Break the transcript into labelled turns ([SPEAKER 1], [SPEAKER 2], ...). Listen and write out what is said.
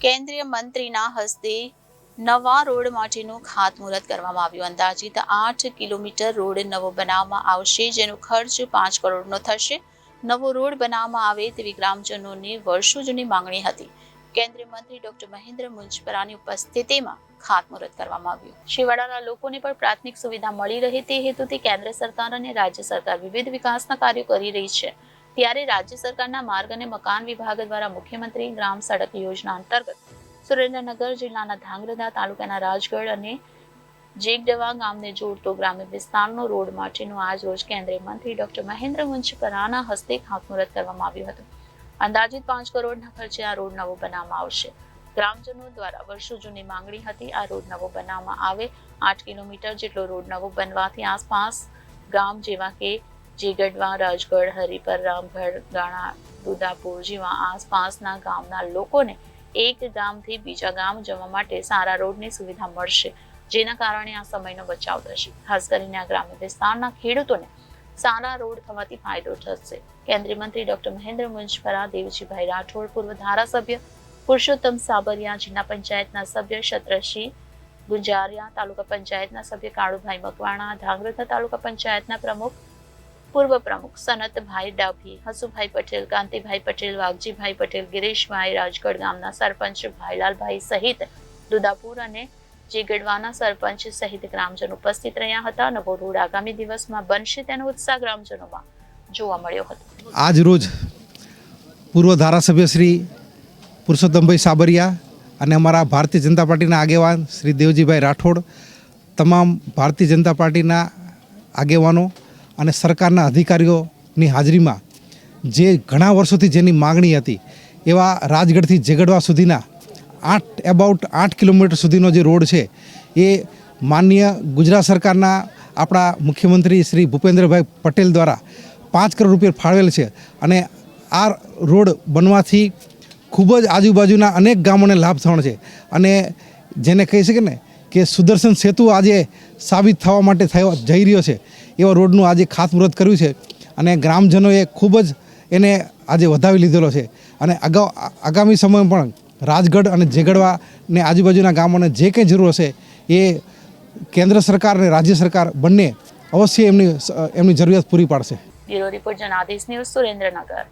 [SPEAKER 1] કેન્દ્રીય મંત્રીના હસ્તે નવા રોડ માટેનું ખાતમુહૂર્ત કરવામાં આવ્યું. અંદાજિત આઠ કિલોમીટર રોડ નવો બનાવવામાં આવશે, જેનો ખર્ચ પાંચ કરોડનો થશે. નવો રોડ બનાવવામાં આવે તેવી ગ્રામજનોની વર્ષો જૂની માંગણી હતી. કેન્દ્રીય મંત્રી ડોક્ટર મહેન્દ્ર મુંજપરાની ઉપસ્થિતિમાં ખાતમુહૂર્ત કરવામાં આવ્યું. શિવાડાના લોકોને પણ પ્રાથમિક સુવિધા મળી રહે તે હેતુથી કેન્દ્ર સરકાર અને રાજ્ય સરકાર વિવિધ વિકાસના કાર્યો કરી રહી છે. ત્યારે રાજ્ય સરકારના માર્ગ અને મકાન વિભાગ દ્વારા મુખ્યમંત્રી ગ્રામ સડક યોજના અંતર્ગત સુરેન્દ્રનગર જિલ્લાના ધાંગધ્રા તાલુકાના રાજગઢ અને જેગડવા ગામને જોડતો ગ્રામ્ય વિસ્તારનો રોડ માટેનું આજ રોજ કેન્દ્રીય મંત્રી ડોક્ટર મહેન્દ્ર મુંજપરાના હસ્તે ખાતમુહૂર્ત કરવામાં આવ્યું હતું. અંદાજિત પાંચ કરોડના ખર્ચે આ રોડ નવો બનાવવામાં આવશે. ગ્રામજનો દ્વારા વર્ષો જૂની માંગણી હતી, આ રોડ નવો બનાવવામાં આવે આઠ કિલોમીટર જેટલો રોડ નવો બનવાથી આસપાસ ગામ જેવા કે જેગડવા રાજગઢ, હરિપર, રામગઢ, ગાણા દુદાપુર જેવા આસપાસના ગામના લોકોને એક ગામથી બીજા ગામ જવા માટે સારા રોડની સુવિધા મળશે, જેના કારણે આ સમયનો બચાવ થશે. ખાસ કરીને આ ગ્રામ્ય વિસ્તારના ખેડૂતોને સારા રોડ થવાથી ફાયદો થશે. કેન્દ્રીય મંત્રી ડોક્ટર મહેન્દ્ર મુંજપરા દેવજીભાઈ રાઠોડ, પૂર્વ ધારાસભ્ય પુરુષોત્તમ સાબરિયા, જિલ્લા પંચાયતના સભ્ય શત્રસિંહ ગુંજારિયા, તાલુકા પંચાયતના સભ્ય કાળુભાઈ મકવાણા, ધાંગધ્રા તાલુકા પંચાયતના પ્રમુખ પૂર્વ પ્રમુખ સનતભાઈ ડાભી, હસુભાઈ પટેલ, કાંતિભાઈ પટેલ, વાઘજીભાઈ પટેલ, ગિરીશભાઈ રાજગઢ ગામના સરપંચ ભાઈલાલભાઈ સહિત દુદાપુર અને જીગડવાના સરપંચ સહિત ગ્રામજનો ઉપસ્થિત રહ્યા હતા. નવો રોડ આગામી દિવસમાં બનશે તેનો ઉત્સાહ ગ્રામજનોમાં જોવા મળ્યો હતો.
[SPEAKER 2] આજ રોજ પૂર્વ ધારાસભ્ય શ્રી પુરુષોત્તમભાઈ સાબરિયા અને અમારા ભારતીય જનતા પાર્ટીના આગેવાન શ્રી દેવજીભાઈ રાઠોડ, તમામ ભારતીય જનતા પાર્ટીના આગેવાનો અને સરકારના અધિકારીઓની હાજરીમાં જે ઘણા વર્ષોથી જેની માગણી હતી, એવા રાજગઢથી જેગડવા સુધીના આઠ એબાઉટ આઠ કિલોમીટર સુધીનો જે રોડ છે, એ માનનીય ગુજરાત સરકારના આપણા મુખ્યમંત્રી શ્રી ભૂપેન્દ્રભાઈ પટેલ દ્વારા પાંચ કરોડ રૂપિયા ફાળવેલ છે અને આ રોડ બનવાથી ખૂબ જ આજુબાજુના અનેક ગામોને લાભ થવાનો છે. અને જેને કહી શકે ને કે સુદર્શન સેતુ આજે સાબિત થવા માટે થયો જઈ રહ્યો છે. એવા રોડનું આજે ખાતમુહૂર્ત કર્યું છે અને ગ્રામજનોએ ખૂબ જ એને આજે વધાવી લીધેલો છે. અને અગાઉ આગામી સમયમાં પણ રાજગઢ અને જેગડવાને આજુબાજુના ગામોને જે કંઈ જરૂર હશે એ કેન્દ્ર સરકાર અને રાજ્ય સરકાર બંને અવશ્ય એમની એમની જરૂરિયાત પૂરી પાડશે.
[SPEAKER 1] Bureau report Janadesh news Surendranagar.